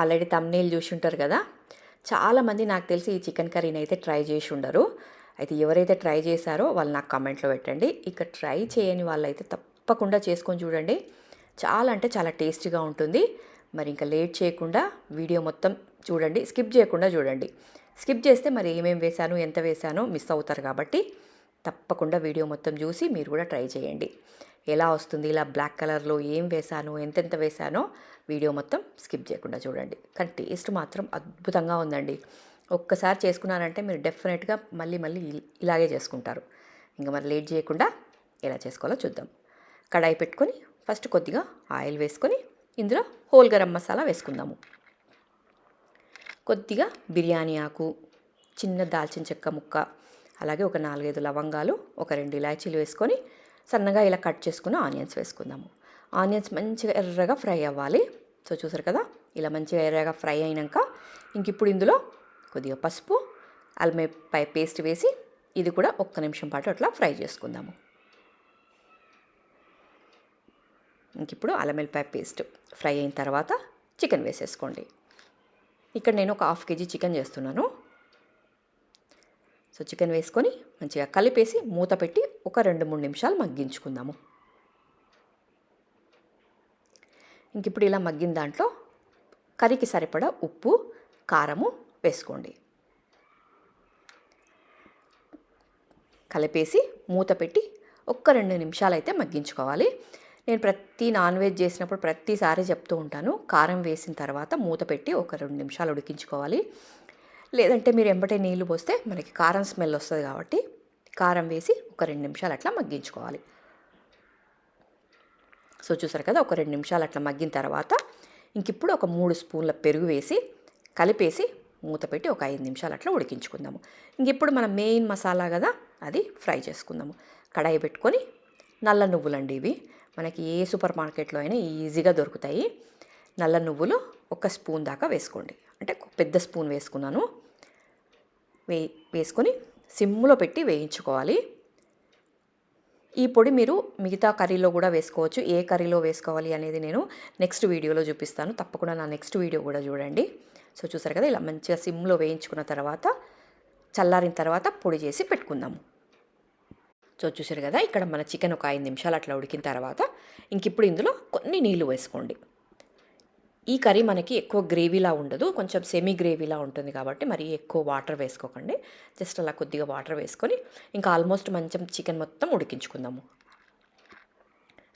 Already thumbnail చూసి ఉంటారు కదా. చాలామంది నాకు తెలిసి ఈ చికెన్ కర్రీని అయితే ట్రై చేసి ఉండరు. అయితే ఎవరైతే ట్రై చేశారో వాళ్ళు నాకు కామెంట్లో పెట్టండి. ఇక ట్రై చేయని వాళ్ళైతే తప్పకుండా చేసుకొని చూడండి. చాలా అంటే చాలా టేస్టీగా ఉంటుంది. మరి ఇంకా లేట్ చేయకుండా వీడియో మొత్తం చూడండి. స్కిప్ చేయకుండా చూడండి. స్కిప్ చేస్తే మరి ఏమేమి వేశాను ఎంత వేశానో మిస్ అవుతారు కాబట్టి తప్పకుండా వీడియో మొత్తం చూసి మీరు కూడా ట్రై చేయండి. ఎలా వస్తుంది ఇలా బ్లాక్ కలర్లో ఏం వేశాను ఎంతెంత వేశానో వీడియో మొత్తం స్కిప్ చేయకుండా చూడండి. కానీ టేస్ట్ మాత్రం అద్భుతంగా ఉందండి. ఒక్కసారి చేసుకున్నారంటే మీరు డెఫినెట్గా మళ్ళీ మళ్ళీ ఇలాగే చేసుకుంటారు. ఇంకా మరి లేట్ చేయకుండా ఎలా చేసుకోవాలో చూద్దాం. కడాయి పెట్టుకొని ఫస్ట్ కొద్దిగా ఆయిల్ వేసుకొని ఇందులో హోల్ గరం మసాలా వేసుకుందాము. కొద్దిగా బిర్యానీ ఆకు చిన్న దాల్చిన చెక్క ముక్క అలాగే ఒక నాలుగైదు లవంగాలు ఒక రెండు ఇలాచీలు వేసుకొని సన్నగా ఇలా కట్ చేసుకుని ఆనియన్స్ వేసుకుందాము. ఆనియన్స్ మంచిగా ఎర్రగా ఫ్రై అవ్వాలి. సో చూసారు కదా? ఇలా మంచిగా ఎర్రగా ఫ్రై అయినాక ఇంక ఇప్పుడు ఇందులో కొద్దిగా పసుపు పై పేస్ట్ వేసి ఇది కూడా ఒక్క నిమిషం పాటు అట్లా ఫ్రై చేసుకుందాము. ఇంక ఇప్పుడు అల్లం పేస్ట్ ఫ్రై అయిన తర్వాత చికెన్ వేసేసుకోండి. ఇక్కడ నేను ఒక హాఫ్ కేజీ చికెన్ చేస్తున్నాను. సో చికెన్ వేసుకొని మంచిగా కలిపేసి మూత పెట్టి ఒక రెండు మూడు నిమిషాలు మగ్గించుకుందాము. ఇంక ఇప్పుడు ఇలా మగ్గిన దాంట్లో కర్రీకి సరిపడా ఉప్పు కారము వేసుకోండి. కలిపేసి మూత పెట్టి ఒక్క రెండు నిమిషాలు అయితే మగ్గించుకోవాలి. నేను ప్రతి నాన్ వెజ్ చేసినప్పుడు ప్రతిసారి చెప్తూ ఉంటాను కారం వేసిన తర్వాత మూత పెట్టి ఒక రెండు నిమిషాలు ఉడికించుకోవాలి. లేదంటే మీరు ఎంబటే నీళ్ళు పోస్తే మనకి కారం స్మెల్ వస్తుంది కాబట్టి కారం వేసి ఒక రెండు నిమిషాలు అట్లా మగ్గించుకోవాలి. సో చూసారు కదా ఒక రెండు నిమిషాలు అట్లా మగ్గిన తర్వాత ఇంక ఇప్పుడు ఒక మూడు స్పూన్ల పెరుగు వేసి కలిపేసి మూత పెట్టి ఒక ఐదు నిమిషాలు అట్లా ఉడికించుకుందాము. ఇంక ఇప్పుడు మనం మెయిన్ మసాలా కదా అది ఫ్రై చేసుకుందాము. కడాయి పెట్టుకొని నల్ల నువ్వులండి ఇవి. మనకి ఏ సూపర్ మార్కెట్లో అయినా ఈజీగా దొరుకుతాయి. నల్ల నువ్వులు ఒక స్పూన్ దాకా వేసుకోండి. అంటే పెద్ద స్పూన్ వేసుకున్నాను. వే వేసుకొని సిమ్లో పెట్టి వేయించుకోవాలి. ఈ పొడి మీరు మిగతా కర్రీలో కూడా వేసుకోవచ్చు. ఏ కర్రీలో వేసుకోవాలి అనేది నేను నెక్స్ట్ వీడియోలో చూపిస్తాను. తప్పకుండా నా నెక్స్ట్ వీడియో కూడా చూడండి. సో చూసారు కదా ఇలా మంచిగా సిమ్లో వేయించుకున్న తర్వాత చల్లారిన తర్వాత పొడి చేసి పెట్టుకుందాము. సో చూసారు కదా ఇక్కడ మన చికెన్ ఒక ఐదు నిమిషాలు అట్లా ఉడికిన తర్వాత ఇంక ఇప్పుడు ఇందులో కొన్ని నీళ్ళు వేసుకోండి. ఈ కర్రీ మనకి ఎక్కువ గ్రేవీలా ఉండదు. కొంచెం సెమీ గ్రేవీలా ఉంటుంది కాబట్టి మరి ఎక్కువ వాటర్ వేసుకోకండి. జస్ట్ అలా కొద్దిగా వాటర్ వేసుకొని ఇంకా ఆల్మోస్ట్ మంచం చికెన్ మొత్తం ఉడికించుకుందాము.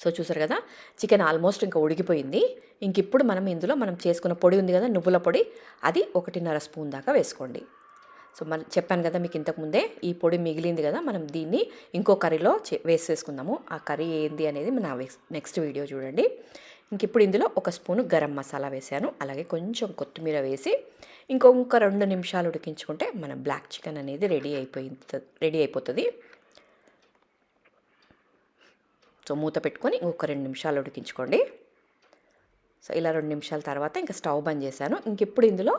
సో చూసారు కదా చికెన్ ఆల్మోస్ట్ ఇంకా ఉడికిపోయింది. ఇంక ఇప్పుడు మనం ఇందులో మనం చేసుకున్న పొడి ఉంది కదా నువ్వుల పొడి అది ఒకటిన్నర స్పూన్ దాకా వేసుకోండి. సో మన చెప్పాను కదా మీకు ఇంతకుముందే ఈ పొడి మిగిలింది కదా మనం దీన్ని ఇంకో కర్రీలో చే- వేసేసుకుందాము. ఆ కర్రీ ఏంది అనేది మన నెక్స్ట్ వీడియో చూడండి. ఇంక ఇప్పుడు ఇందులో ఒక స్పూను గరం మసాలా వేసాను అలాగే కొంచెం కొత్తిమీర వేసి ఇంకొక రెండు నిమిషాలు ఉడికించుకుంటే మన బ్లాక్ చికెన్ అనేది రెడీ అయిపోయింది రెడీ అయిపోతుంది. సో మూత పెట్టుకొని ఇంకొక రెండు నిమిషాలు ఉడికించుకోండి. సో ఇలా రెండు నిమిషాల తర్వాత ఇంకా స్టవ్ బంద్ చేశాను. ఇంక ఇప్పుడు ఇందులో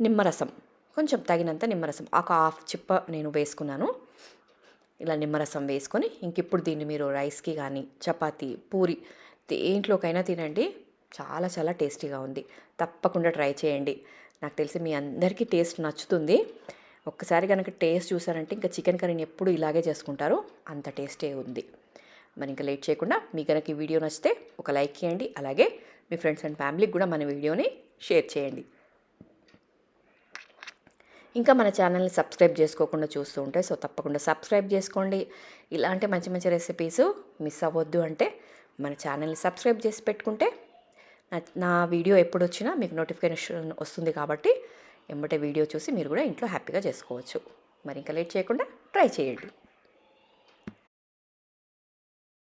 నిమ్మరసం కొంచెం తగినంత నిమ్మరసం ఒక హాఫ్ చిప్ప నేను వేసుకున్నాను. ఇలా నిమ్మరసం వేసుకొని ఇంక ఇప్పుడు దీన్ని మీరు రైస్కి కానీ చపాతీ పూరి దేంట్లోకైనా తినండి. చాలా చాలా టేస్టీగా ఉంది. తప్పకుండా ట్రై చేయండి. నాకు తెలిసి మీ అందరికీ టేస్ట్ నచ్చుతుంది. ఒక్కసారి కనుక టేస్ట్ చూసారంటే ఇంకా చికెన్ కర్రీని ఎప్పుడు ఇలాగే చేసుకుంటారు. అంత టేస్టే ఉంది. మరి ఇంకా లేట్ చేయకుండా మీ కనుక ఈ వీడియో నచ్చితే ఒక లైక్ చేయండి. అలాగే మీ ఫ్రెండ్స్ అండ్ ఫ్యామిలీకి కూడా మన వీడియోని షేర్ చేయండి. ఇంకా మన ఛానల్ని సబ్స్క్రైబ్ చేసుకోకుండా చూస్తూ ఉంటే సో తప్పకుండా సబ్స్క్రైబ్ చేసుకోండి. ఇలాంటి మంచి మంచి రెసిపీస్ మిస్ అవ్వద్దు అంటే మన ఛానల్ని సబ్స్క్రైబ్ చేసి పెట్టుకుంటే నా నా వీడియో ఎప్పుడు వచ్చినా మీకు నోటిఫికేషన్ వస్తుంది కాబట్టి ఎంబటే వీడియో చూసి మీరు కూడా ఇంట్లో హ్యాపీగా చేసుకోవచ్చు. మరి ఇంకా లేట్ చేయకుండా ట్రై చేయండి.